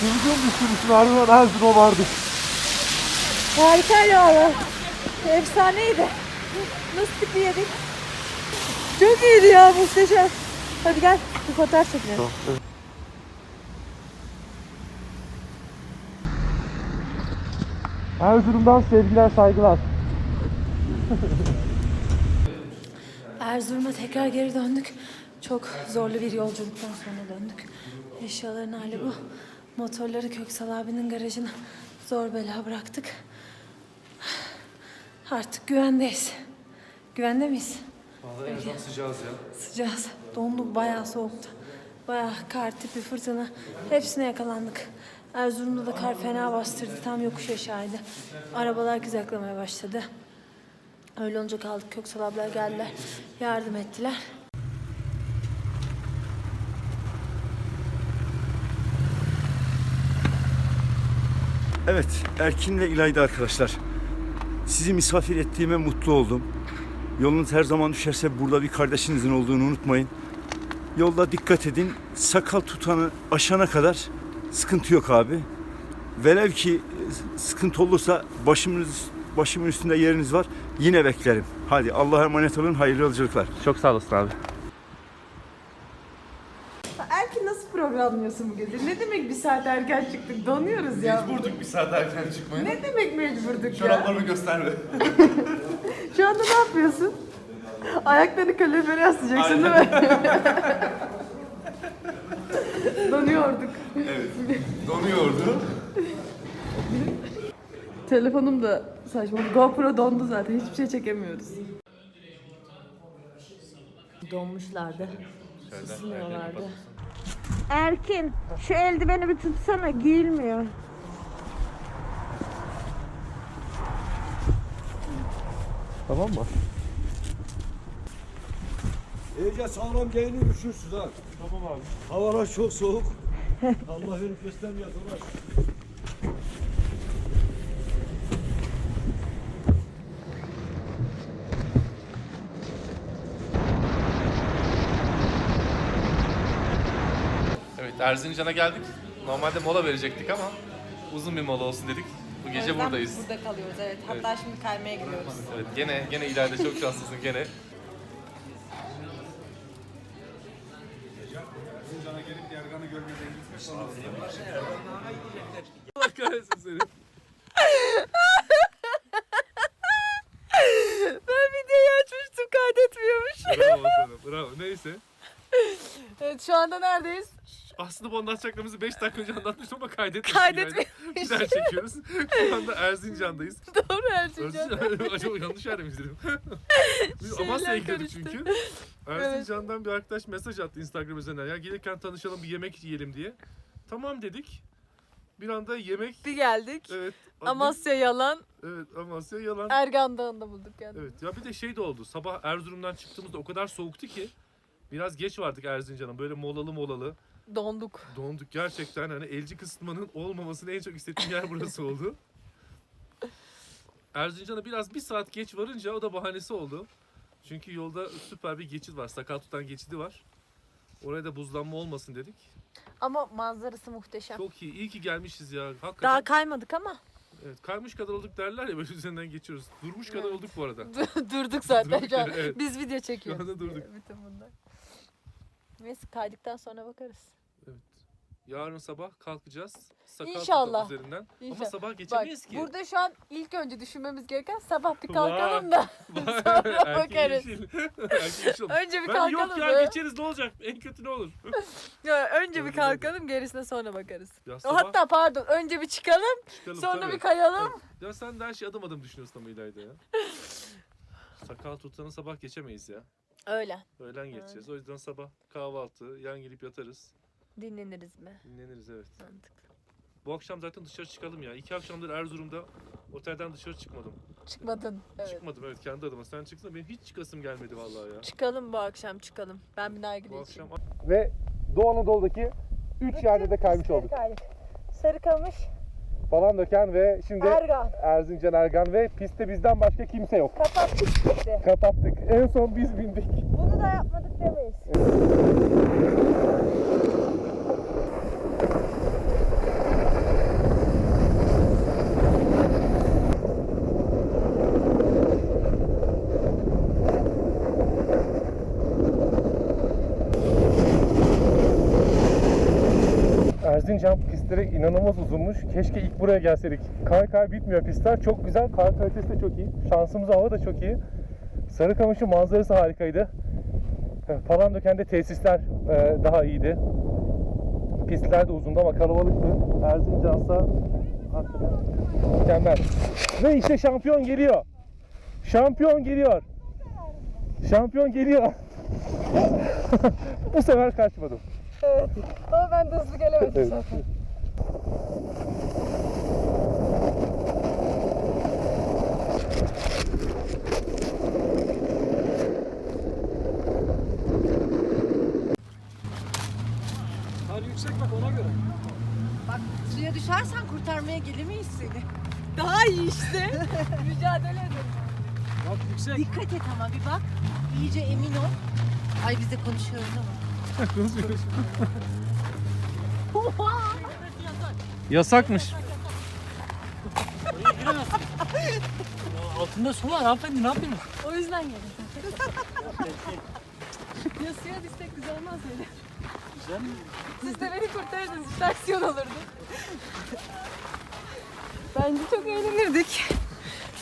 Televizyon düşürmüşsün ardından Erzurum'a vardık. Harikaydı valla. Efsaneydi. Nasıl tipi yedik? Çok iyiydi ya muhteşem. Hadi gel bir fotoğraf çekelim. Erzurum'dan sevgiler saygılar. Erzurum'a tekrar geri döndük. Çok zorlu bir yolculuktan sonra döndük. Eşyaların hali bu. Motorları Köksal abinin garajına zor bela bıraktık. Artık güvendeyiz. Güvende miyiz? Vallahi en azından sıcağız ya. Sıcağız. Donduk bayağı soğuktu. Bayağı kar tipi fırtına. Hepsine yakalandık. Erzurum'da da kar fena bastırdı. Tam yokuş aşağıydı. Arabalar gizaklamaya başladı. Öyle olunca kaldık. Köksal ablalar geldiler. Yardım ettiler. Evet, Erkin ve İlayda arkadaşlar. Sizi misafir ettiğime mutlu oldum. Yolunuz her zaman düşerse burada bir kardeşinizin olduğunu unutmayın. Yolda dikkat edin. Sakal tutanı aşana kadar sıkıntı yok abi. Velev ki e, sıkıntı olursa başımız başımın üstünde yeriniz var. Yine beklerim. Hadi Allah'a emanet olun. Hayırlı yolculuklar. Çok sağ olasın abi. Erkin programlıyorsun bu gece? Ne demek bir saat erken çıktık? Donuyoruz ya. Mecburduk bir saat erken çıkmaya. Ne demek mecburduk ya? Çoraplarımı gösterme. Şu anda ne yapıyorsun? Ayaklarını kalorifere yaslayacaksın değil mi? Donuyorduk. evet. Donuyordu. Telefonum da saçma. GoPro dondu zaten. Hiçbir şey çekemiyoruz. Donmuşlardı. Isınıyorlardı. Erkin şu eldiveni bir tutsana giyilmiyor. Tamam mı? İyice sağlam giyinin üşürsüz ha. Tamam abi. Havalar çok soğuk. Allah verip göstermiyor. Dolaş. Evet Erzincan'a geldik. Normalde mola verecektik ama uzun bir mola olsun dedik. Bu gece buradayız. Burada kalıyoruz evet. Hatta şimdi kaymaya gidiyoruz. Evet gene gene ileride çok şanslısın gene. Allah kahretsin seni. Ben videoyu açmıştım kaydetmiyormuş. Bravo sana bravo. Neyse. Evet şu anda neredeyiz? Aslında bu anlatacaklarımızı 5 dakika önce anlatmıştım ama kaydetmedik. Kaydetmemiş. Bir daha çekiyoruz. Şu anda Erzincan'dayız. Doğru Erzincan. Acaba yanlış yerde miyiz dedim. Biz Amasya'ya gidiyorduk çünkü. Erzincan'dan bir arkadaş mesaj attı Instagram üzerinden. Ya gelirken tanışalım bir yemek yiyelim diye. Tamam dedik. Bir anda yemek Bir geldik. evet. Amasya yalan. Evet Amasya yalan. Ergan Dağı'nda bulduk yani. Evet ya bir de şey de oldu. Sabah Erzurum'dan çıktığımızda o kadar soğuktu ki biraz geç vardık Erzincan'a. Böyle molalı molalı. Donduk. Donduk gerçekten hani elci kısıtmanın olmamasını en çok istediğim yer burası oldu. Erzincan'a biraz bir saat geç varınca o da bahanesi oldu. Çünkü yolda süper bir geçit var. Sakal tutan geçidi var. Oraya da buzlanma olmasın dedik. Ama manzarası muhteşem. Çok iyi. İyi ki gelmişiz ya. Hakikaten. Daha kaymadık ama Evet, kaymış kadar olduk derler ya böyle üzerinden geçiyoruz. Durmuş kadar olduk bu arada. durduk zaten Durduk, şu evet. Biz video çekiyoruz. anda durduk. Bütün bunlar. Neyse kaydıktan sonra bakarız. Yarın sabah kalkacağız. Sakal İnşallah. tutan üzerinden. Ama İnşallah. sabah Bak geçemeyiz ki. burada şu an ilk önce düşünmemiz gereken sabah bir kalkalım da sonra bakarız. yeşil. Erken yeşil. Önce bir Ben kalkalım yok ya geçeriz ne olacak? En kötü ne olur? Ya, önce bir kalkalım gerisine sonra bakarız. Ya sabah Hatta pardon önce bir çıkalım çıkalım sonra tabii. bir kayalım. Ya sen de her şey adım adım düşünüyorsun ama İlayda ya. Sakal tutanı sabah geçemeyiz ya. Öyle. Öğlen geçeceğiz. O yüzden sabah kahvaltı, yan gelip yatarız. Dinleniriz mi? Dinleniriz evet. Mantıklı. Bu akşam zaten dışarı çıkalım ya. İki akşamdır Erzurum'da otelden dışarı çıkmadım. Çıkmadın. Evet. Çıkmadım evet kendi adıma. Sen çıksana benim hiç çıkasım gelmedi vallahi ya. Çıkalım bu akşam çıkalım. Ben bir nargile Bu akşam Ve Doğu Anadolu'daki 3 yerde de kaymış olduk. Sarıkamış, falan döken ve şimdi Ergan. Erzincan Ergan ve pistte bizden başka kimse yok. Kapattık pisti. Kapattık. En son biz bindik. Bunu da yapmadık demeyiz. Evet. Erzincan pistleri inanılmaz uzunmuş. Keşke ilk buraya gelseydik. Kar kar bitmiyor pistler. Çok güzel. Kar kalitesi de çok iyi. Şansımız hava da çok iyi. Sarıkamış'ın manzarası harikaydı. Palandöken'de tesisler e, daha iyiydi. Pistler de uzundu ama kalabalıktı. Erzincan'sa hakikaten mükemmel. Ve işte şampiyon geliyor. Şampiyon geliyor. Şampiyon geliyor. Bu sefer kaçmadım. Ama ben de hızlı gelemedim zaten. Hadi yüksek bak ona göre. Bak suya düşersen kurtarmaya gelemeyiz seni. Daha iyi işte. Mücadele edelim. Bak yüksek. Dikkat et ama bir bak. İyice emin ol. Ay biz de konuşuyoruz ama. Yasakmış. Altında su var hanımefendi ne yapıyorsun? O yüzden geldim. ya suya düşsek güzel olmaz öyle. Güzel mi? Siz de beni kurtarırdınız. Aksiyon olurdu. Bence çok eğlenirdik.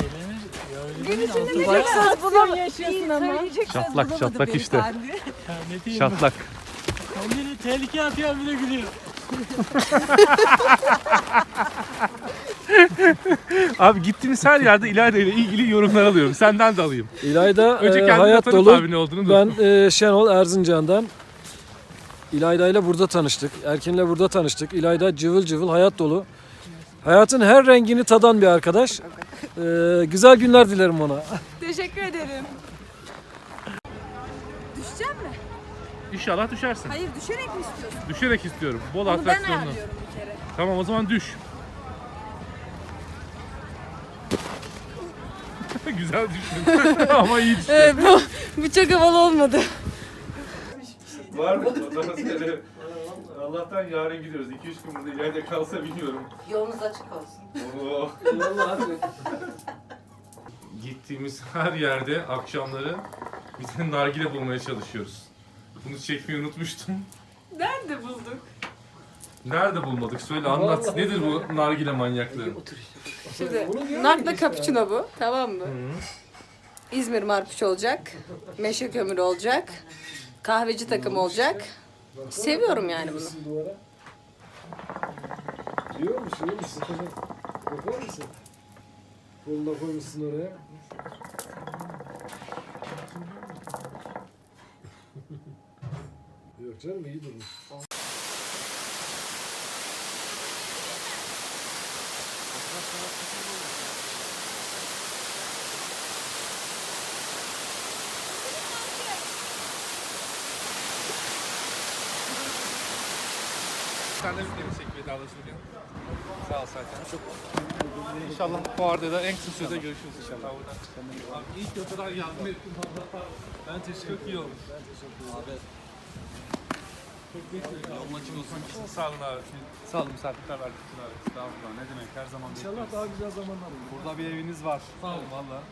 Eğlenir. Ya öyle Gün değil mi? içinde Altı ne çok bunu yaşıyorsun ama. Çatlak, çatlak işte. Ya ne diyeyim Şatlak. Kendini tehlikeye atıyor bir de gülüyor. Abi gittiğimiz her yerde İlayda ile ilgili yorumlar alıyorum. Senden de alayım. İlayda Önce e, kendini hayat tanıt dolu. abi ne olduğunu. Ben e, Şenol Erzincan'dan. İlayda ile burada tanıştık. Erkin'le burada tanıştık. İlayda cıvıl cıvıl hayat dolu. Hayatın her rengini tadan bir arkadaş. E, güzel günler dilerim ona. Teşekkür ederim. Düşeceğim mi? İnşallah düşersin. Hayır düşerek mi istiyorsun? Düşerek istiyorum. Bol Bunu ben atraksiyonlu. ayarlıyorum bir kere. Tamam o zaman düş. Güzel düştün. Ama iyi düştün. Evet bu, bu çok havalı olmadı. Var mı? Allah'tan yarın gidiyoruz. 2-3 gün burada ileride kalsa bilmiyorum. Yolunuz açık olsun. Oo. Gittiğimiz her yerde akşamları bir tane nargile bulmaya çalışıyoruz. Bunu çekmeyi unutmuştum. Nerede bulduk? Nerede bulmadık? Söyle anlat. Nedir bu nargile manyaklığı? Şimdi nakla cappuccino bu tamam mı? İzmir marpuç olacak. Meşe kömürü olacak. Kahveci takım olacak. Seviyorum yani bunu. Yiyor musun? Yiyor musun? Bakar mısın? Koluna koymuşsun oraya. Yok canım iyi durmuş. Sen de bir çek vedalaşırken. Sağ ol Serkan. Çok İnşallah fuarda da en kısa sürede görüşürüz inşallah. Abi iyi ki o kadar yardım ettin. Ben teşekkür Çok iyi olmuş. Ben teşekkür ederim. Abi. Yolun açık olsun. Sağ olun abi. Sağ olun misafirler verdik için abi. Estağfurullah ne demek her zaman İnşallah daha güzel zamanlar olur. Burada bir eviniz var. Sağ olun valla.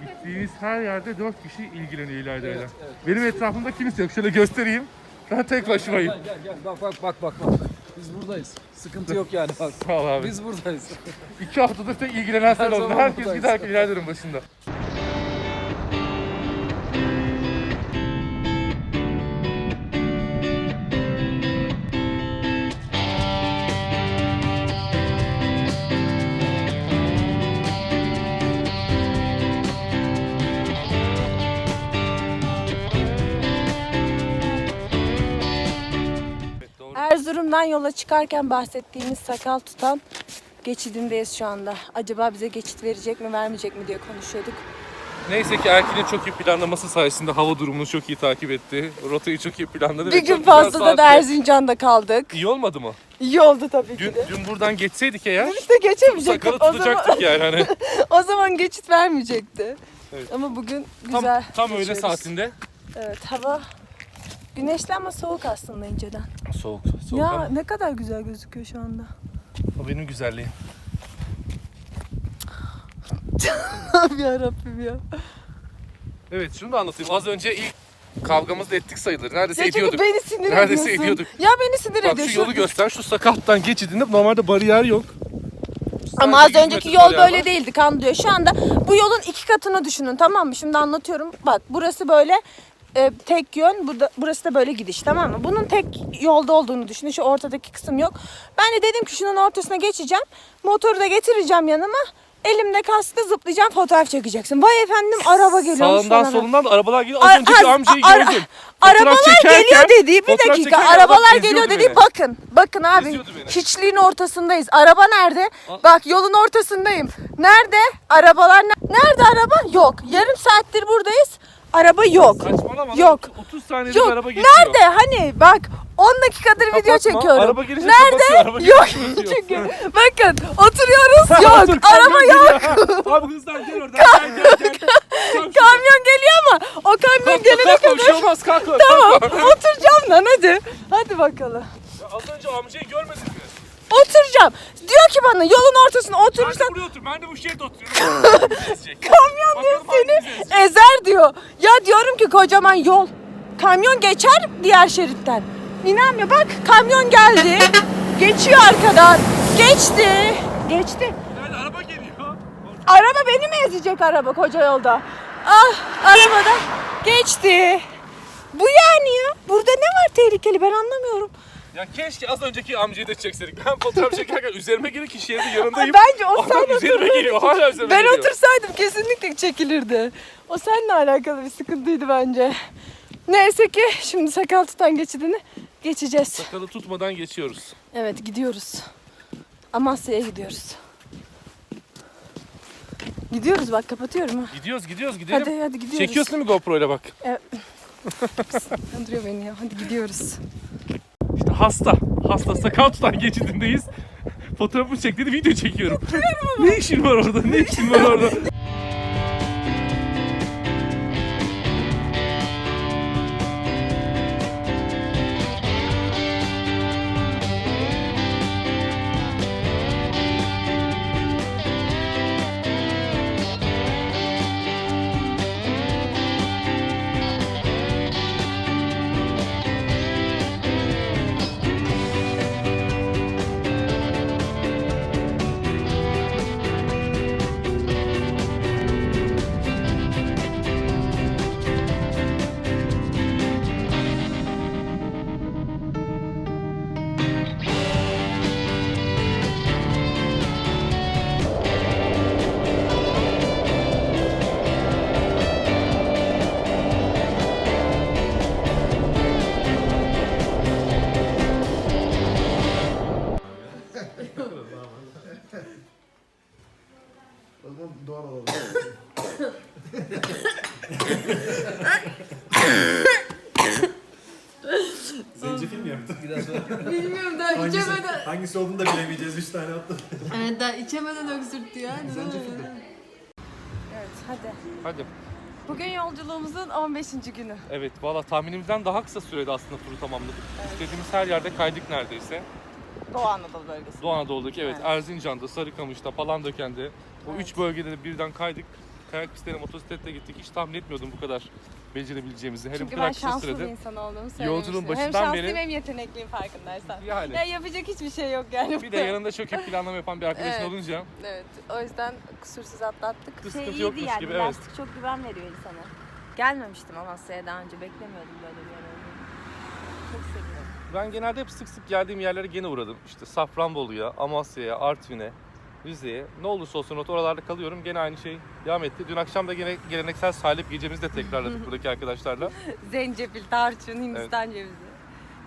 Gittiğimiz her yerde dört kişi ilgileniyor İlayda'yla. Benim etrafımda kimse yok. Şöyle göstereyim. Ben tek başımayım. Gel gel bak bak bak bak bak. Biz buradayız. Sıkıntı yok yani bak. Sağ ol abi. Biz buradayız. İki haftadır tek ilgilenen sen Her oldun. zaman Herkes buradayız. giderken İlayda'nın başında. Erzurum'dan yola çıkarken bahsettiğimiz sakal tutan geçidindeyiz şu anda. Acaba bize geçit verecek mi vermeyecek mi diye konuşuyorduk. Neyse ki Erkin'in çok iyi planlaması sayesinde hava durumunu çok iyi takip etti. Rotayı çok iyi planladı. ve Bir çok gün güzel fazla da saatte- Erzincan'da kaldık. İyi olmadı mı? İyi oldu tabii Dün, ki de. dün buradan geçseydik eğer İşte geçemeyecektik. sakalı O zaman, tutacaktık yani hani. o zaman geçit vermeyecekti. Evet. Ama bugün Tam, güzel tam öğle geçiyoruz. saatinde. Evet hava güneşli ama soğuk aslında inceden. Soğuk, soğuk ya ama ne kadar güzel gözüküyor şu anda. o benim güzelliğim. ya Rabbim ya. Evet şunu da anlatayım. Az önce ilk kavgamızı da ettik sayılır. Neredeyse Ya ediyorduk. beni sinir Neredeyse ediyorsun. ediyorduk. Ya beni sinir Bak şu yolu göster. Şu sakattan geçidinde normalde bariyer yok. Ama Sadece az 100 önceki metre yol bariyer böyle var. değildi kan diyor. Şu anda bu yolun iki katını düşünün tamam mı? Şimdi anlatıyorum. Bak burası böyle e, tek yön. Burada, burası da böyle gidiş tamam mı? Bunun tek yolda olduğunu düşünün. Şu ortadaki kısım yok. Ben de dedim ki şunun ortasına geçeceğim. Motoru da getireceğim yanıma. Elimde kaskla zıplayacağım fotoğraf çekeceksin. Vay efendim araba geliyormuş Sağından falan. solundan da arabalar geliyor. Ar- Az önceki az- amcayı ar- gördüm. Arabalar çekerken- geliyor dediği bir fotoğraf dakika. çekerken Arabalar adam geliyor izliyordu dediği beni. bakın. Bakın abi. İzliyordu beni. Hiçliğin ortasındayız. Araba nerede? Bak yolun ortasındayım. Nerede? Arabalar ne- nerede araba? Yok. Yarım saattir buradayız. Araba yok. Saçmalama lan. Yok. 30 saniyede Yok. araba geçiyor. Nerede? Hani bak 10 dakikadır video Kapatma. çekiyorum. Araba gelince Nerede? araba Yok. Çünkü bakın oturuyoruz yok. Dur, araba yok. Abi hızlan gel oradan. Gel gel gel. Kamyon geliyor ama o kamyon kalk, gelene kalk, kadar. Bir şey olmaz kalk. Tamam kalk. oturacağım lan hadi. Hadi bakalım. Ya Az önce amcayı görmedin? Oturacağım. Diyor ki bana yolun ortasına Sen de oturursan buraya otur. Ben de bu şehirde oturuyorum. Kamyon diyor seni ezer diyor. Ya diyorum ki kocaman yol. Kamyon geçer diğer şeritten. İnanmıyor bak kamyon geldi. Geçiyor arkadan. Geçti. Geçti. Yani araba geliyor. Araba beni mi ezecek araba koca yolda? Ah arabada geçti. Bu yani ya. Burada ne var tehlikeli ben anlamıyorum. Ya keşke az önceki amcayı da çekseydik. Ben fotoğraf çekerken üzerime geliyor ki şehirde yanındayım. Bence o Adam sen üzerime oturdun. geliyor. Hala üzerime Ben geliyor. otursaydım kesinlikle çekilirdi. O seninle alakalı bir sıkıntıydı bence. Neyse ki şimdi sakal tutan geçidini geçeceğiz. Sakalı tutmadan geçiyoruz. Evet gidiyoruz. Amasya'ya gidiyoruz. Gidiyoruz bak kapatıyorum ha. Gidiyoruz gidiyoruz gidelim. Hadi hadi gidiyoruz. Çekiyorsun değil mi GoPro ile bak. Kandırıyor beni ya. Hadi gidiyoruz. İşte hasta. Hasta sakal tutan geçidindeyiz. Fotoğrafımı çek dedi video çekiyorum. ne işin var orada? Ne işin var orada? Zencefil mi yaptın? Bilmiyorum daha içemeden. Hangisi olduğunu da bilemeyeceğiz. Üç tane attım. Evet daha içemeden öksürttü ya. Evet hadi. Hadi. Bugün yolculuğumuzun 15. günü. Evet valla tahminimizden daha kısa sürede aslında turu tamamladık. İstediğimiz her yerde kaydık neredeyse. Doğu Anadolu bölgesi. Doğu Anadolu'daki evet, Evet. Erzincan'da, Sarıkamış'ta, Palandöken'de o üç bölgede de birden kaydık. Kayak pistlerine motosikletle gittik. Hiç tahmin etmiyordum bu kadar becerebileceğimizi. Hele bu Çünkü kadar ben kısa şanslı bir sürede. insan olduğumu söylemiştim. Yolculuğun hem başından şanslıyım beri- hem yetenekliyim farkındaysan. Yani. Ya yapacak hiçbir şey yok yani. Bir de yanında çok iyi planlama yapan bir arkadaşın Evet. olunca Evet o yüzden kusursuz atlattık. Sıkıntı şey iyiydi yokmuş yani gibi, evet. lastik çok güven veriyor insana. Gelmemiştim Amasya'ya daha önce beklemiyordum böyle bir yer olduğunu. Çok seviyorum. ben genelde hep sık sık geldiğim yerlere gene uğradım. İşte Safranbolu'ya, Amasya'ya, Artvin'e, Rize'ye. Ne olursa olsun oralarda kalıyorum. Gene aynı şey devam etti. Dün akşam da gene geleneksel salep gecemizi de tekrarladık buradaki arkadaşlarla. Zencefil, tarçın, Hindistan cevizi.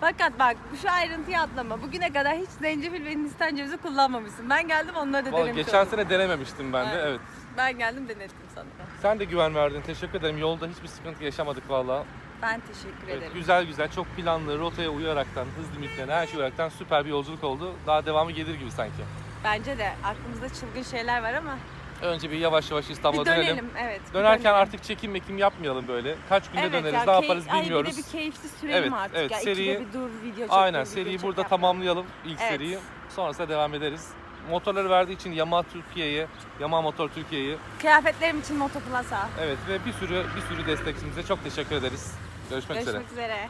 Fakat bak şu ayrıntıyı atlama. Bugüne kadar hiç zencefil ve Hindistan cevizi kullanmamışsın. Ben geldim onları da Vallahi denemiş geçen oldum. sene denememiştim ben de. Evet. Evet. Ben geldim denettim sana. Sen de güven verdin. Teşekkür ederim. Yolda hiçbir sıkıntı yaşamadık valla. Ben teşekkür Evet, ederim. güzel güzel, çok planlı, rotaya uyaraktan, hız limitlerine, her şey uyaraktan süper bir yolculuk oldu. Daha devamı gelir gibi sanki. Bence de aklımızda çılgın şeyler var ama Önce bir yavaş yavaş bir İstanbul'a dönelim. dönelim. Evet. bir Dönerken dönelim. artık çekim mekim yapmayalım böyle. Kaç günde Evet döneriz, ya, ne keyif- yaparız ay bilmiyoruz. bir de bir keyifli sürelim Evet, artık. evet, ya. seriyi- bir dur video çek. Aynen, dur, video seriyi çek burada yapma. tamamlayalım ilk Evet. seriyi. Sonrasında devam ederiz. Motorları verdiği için Yamaha Türkiye'ye, Yamaha Motor Türkiye'yi Kıyafetlerim için Moto Plaza. evet ve bir sürü bir sürü destekçimize çok teşekkür ederiz. Görüşmek üzere. Görüşmek üzere.